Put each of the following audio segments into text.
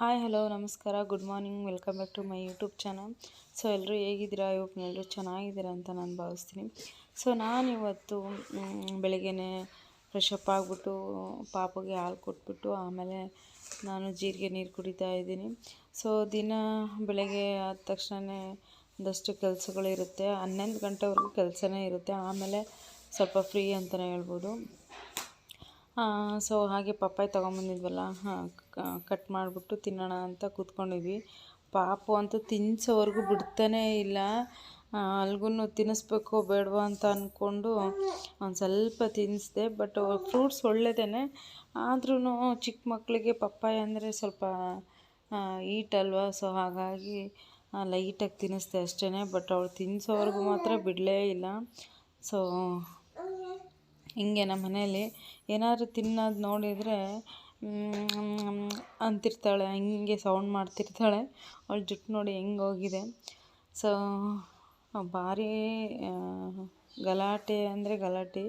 Hi hello ನಮಸ್ಕಾರ good morning welcome back to my YouTube channel so ಎಲ್ಲರೂ ಹೇಗಿದ್ದೀರಾ? ಇವತ್ತು ಎಲ್ಲರೂ ಚೆನ್ನಾಗಿದ್ದೀರಾ ಅಂತ ನಾನು ಭಾವಿಸ್ತೀನಿ. ಸೊ ನಾನಿವತ್ತು ಬೆಳಗ್ಗೆನೆ ಫ್ರೆಶ್ ಅಪ್ ಆಗಿಬಿಟ್ಟು ಪಾಪಗೆ ಹಾಲು ಕೊಟ್ಬಿಟ್ಟು ಆಮೇಲೆ ನಾನು ಜೀರಿಗೆ ನೀರು ಕುಡಿತಾ ಇದ್ದೀನಿ. ಸೊ ದಿನ ಬೆಳಗ್ಗೆ ಆದ ತಕ್ಷಣವೇ ಒಂದಷ್ಟು ಕೆಲಸಗಳಿರುತ್ತೆ ಹನ್ನೊಂದು ಗಂಟೆವರೆಗೂ ಕೆಲಸನೇ ಇರುತ್ತೆ. ಆಮೇಲೆ ಸ್ವಲ್ಪ ಫ್ರೀ ಅಂತಲೇ ಹೇಳ್ಬೋದು. ಸೊ ಹಾಗೆ ಪಪ್ಪಾಯಿ ತೊಗೊಂಬಂದಿದ್ವಲ್ಲ, ಹಾಂ ಕಟ್ ಮಾಡಿಬಿಟ್ಟು ತಿನ್ನೋಣ ಅಂತ ಕೂತ್ಕೊಂಡಿದ್ವಿ. ಪಾಪು ಅಂತೂ ತಿನ್ಸೋವರೆಗೂ ಬಿಡ್ತಾನೇ ಇಲ್ಲ. ಅಲ್ಗೂ ತಿನ್ನಿಸ್ಬೇಕು ಬೇಡವಾ ಅಂತ ಅಂದ್ಕೊಂಡು ಒಂದು ಸ್ವಲ್ಪ ತಿನ್ನಿಸ್ದೆ ಬಟ್ ಫ್ರೂಟ್ಸ್ ಒಳ್ಳೆಯದೇ ಆದ್ರೂ ಚಿಕ್ಕ ಮಕ್ಕಳಿಗೆ ಪಪ್ಪಾಯ ಅಂದರೆ ಸ್ವಲ್ಪ ಈಟ್ ಅಲ್ವಾ ಸೊ ಹಾಗಾಗಿ ಲೈಟಾಗಿ ತಿನ್ನಿಸ್ದೆ ಅಷ್ಟೇ ಬಟ್ ಅವಳು ತಿನ್ನಿಸೋವರೆಗೂ ಮಾತ್ರ ಬಿಡಲೇ ಇಲ್ಲ. ಸೊ ಹಿಂಗೆ ನಮ್ಮ ಮನೆಯಲ್ಲಿ ಏನಾದರೂ ತಿನ್ನೋದು ನೋಡಿದರೆ ಅಂತಿರ್ತಾಳೆ ಹೀಗೆ ಸೌಂಡ್ ಮಾಡ್ತಿರ್ತಾಳೆ ಅವ್ಳ ಜುಟ್ಟು ನೋಡಿ ಹೆಂಗೆ ಹೋಗಿದೆ. ಸೊ ಭಾರಿ ಗಲಾಟೆ ಅಂದರೆ ಗಲಾಟೆ.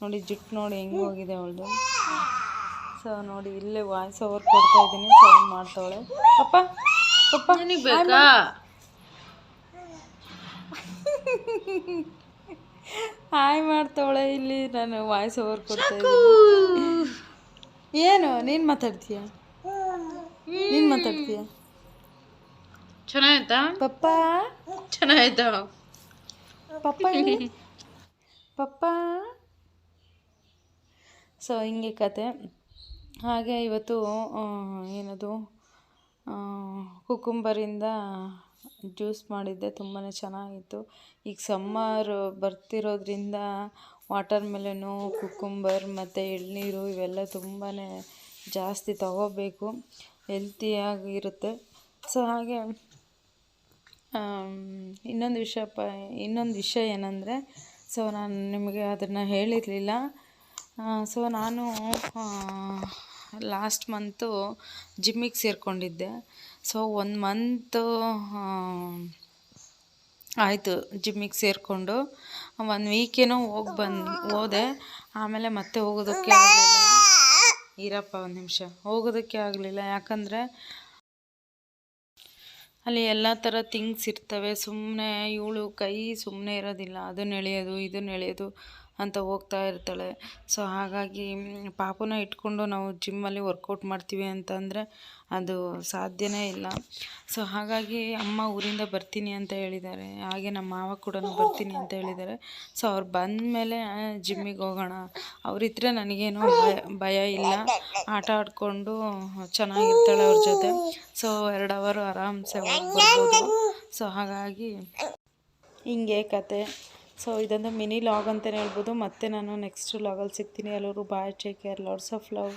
ನೋಡಿ ಜುಟ್ಟು ನೋಡಿ ಹೆಂಗೆ ಹೋಗಿದೆ ಅವಳದು. ಸೊ ನೋಡಿ ಇಲ್ಲೇ ವಾಯ್ಸ್ ಓವರ್ ಕೊಡ್ತಾ ಇದ್ದೀನಿ ಸೌಂಡ್ ಮಾಡ್ತಾಳೆ ಅಪ್ಪ ಪಪ್ಪ ಬೇಕಾ? ಹಾಯ್ ಮಾಡ್ತಾವಳೆ ಇಲ್ಲಿ ನಾನು ವಾಯ್ಸ್ ಓವರ್ ಕೊಡ್ತಾ ಏನು ನೀನು ಮಾತಾಡ್ತೀಯ? ನೀನು ಮಾತಾಡ್ತೀಯ? ಚೆನ್ನಾಯ್ತಾ ಪಪ್ಪ? ಚೆನ್ನಾಯ್ತಾ ಪಪ್ಪ ಪಪ್ಪ? ಸೊ ಹಿಂಗೆ ಕತೆ. ಹಾಗೆ ಇವತ್ತು ಏನದು ಕುಕುಂಬರಿಂದ ಜ್ಯೂಸ್ ಮಾಡಿದ್ದೆ ತುಂಬಾ ಚೆನ್ನಾಗಿತ್ತು. ಈಗ ಸಮ್ಮರ್ ಬರ್ತಿರೋದ್ರಿಂದ ವಾಟರ್ ಮೆಲನು ಕುಕ್ಕುಂಬರ್ ಮತ್ತು ಎಳನೀರು ಇವೆಲ್ಲ ತುಂಬಾ ಜಾಸ್ತಿ ತಗೋಬೇಕು. ಹೆಲ್ತಿಯಾಗಿರುತ್ತೆ. ಸೊ ಹಾಗೆ ಇನ್ನೊಂದು ವಿಷಯ ಪ, ಇನ್ನೊಂದು ವಿಷಯ ಏನಂದರೆ ಸೊ ನಾನು ನಿಮಗೆ ಅದನ್ನು ಹೇಳಿರಲಿಲ್ಲ. ಸೊ ನಾನು ಲಾಸ್ಟ್ ಮಂತು ಜಿಮ್ಮಿಗೆ ಸೇರಿಕೊಂಡಿದ್ದೆ. ಸೊ ಒಂದು ಮಂತು ಆಯಿತು ಜಿಮ್ಮಿಗೆ ಸೇರಿಕೊಂಡು. ಒಂದು ವೀಕೇನೋ ಹೋಗಿ ಬಂದು, ಹೋದೆ. ಆಮೇಲೆ ಮತ್ತೆ ಹೋಗೋದಕ್ಕೆ ಆಗಲಿಲ್ಲ. ಇರಪ್ಪ ಒಂದು ನಿಮಿಷ. ಹೋಗೋದಕ್ಕೆ ಆಗಲಿಲ್ಲ. ಯಾಕಂದರೆ ಅಲ್ಲಿ ಎಲ್ಲ ಥರ ಥಿಂಗ್ಸ್ ಇರ್ತವೆ. ಸುಮ್ಮನೆ ಇವಳು ಕೈ ಸುಮ್ಮನೆ ಇರೋದಿಲ್ಲ. ಅದನ್ನ ಎಳೆಯೋದು ಇದನ್ನ ಎಳೆಯೋದು. ಅಂತ ಹೋಗ್ತಾ ಇರ್ತಾಳೆ. ಸೊ ಹಾಗಾಗಿ ಪಾಪುನ ಇಟ್ಕೊಂಡು ನಾವು ಜಿಮ್ಮಲ್ಲಿ ವರ್ಕೌಟ್ ಮಾಡ್ತೀವಿ ಅಂತಂದರೆ ಅದು ಸಾಧ್ಯನೇ ಇಲ್ಲ. ಸೊ ಹಾಗಾಗಿ ಅಮ್ಮ ಊರಿಂದ ಬರ್ತೀನಿ ಅಂತ ಹೇಳಿದ್ದಾರೆ. ಹಾಗೆ ನಮ್ಮ ಮಾವ ಕೂಡ ಬರ್ತೀನಿ ಅಂತ ಹೇಳಿದ್ದಾರೆ. ಸೊ ಅವ್ರು ಬಂದ ಮೇಲೆ ಜಿಮ್ಮಿಗೆ ಹೋಗೋಣ. ಅವರಿದ್ದರೆ ನನಗೇನು ಭಯ ಭಯ ಇಲ್ಲ. ಆಟ ಆಡಿಕೊಂಡು ಚೆನ್ನಾಗಿರ್ತಾಳೆ ಅವ್ರ ಜೊತೆ. ಸೊ ಎರಡು ಅವರು ಆರಾಮ್ಸೆ ಹೋಗಿ ಬರ್ಬೋದು ಸೊ ಹಾಗಾಗಿ, ಹಿಂಗೆ ಕತೆ. ಸೊ ಇದೊಂದು ಮಿನಿ ಲಾಗ್ ಅಂತಲೇ ಹೇಳ್ಬೋದು. ಮತ್ತೆ ನಾನು ನೆಕ್ಸ್ಟ್ ಲಾಗಲ್ಲಿ ಸಿಗ್ತೀನಿ. ಎಲ್ಲರೂ bye take care lots of love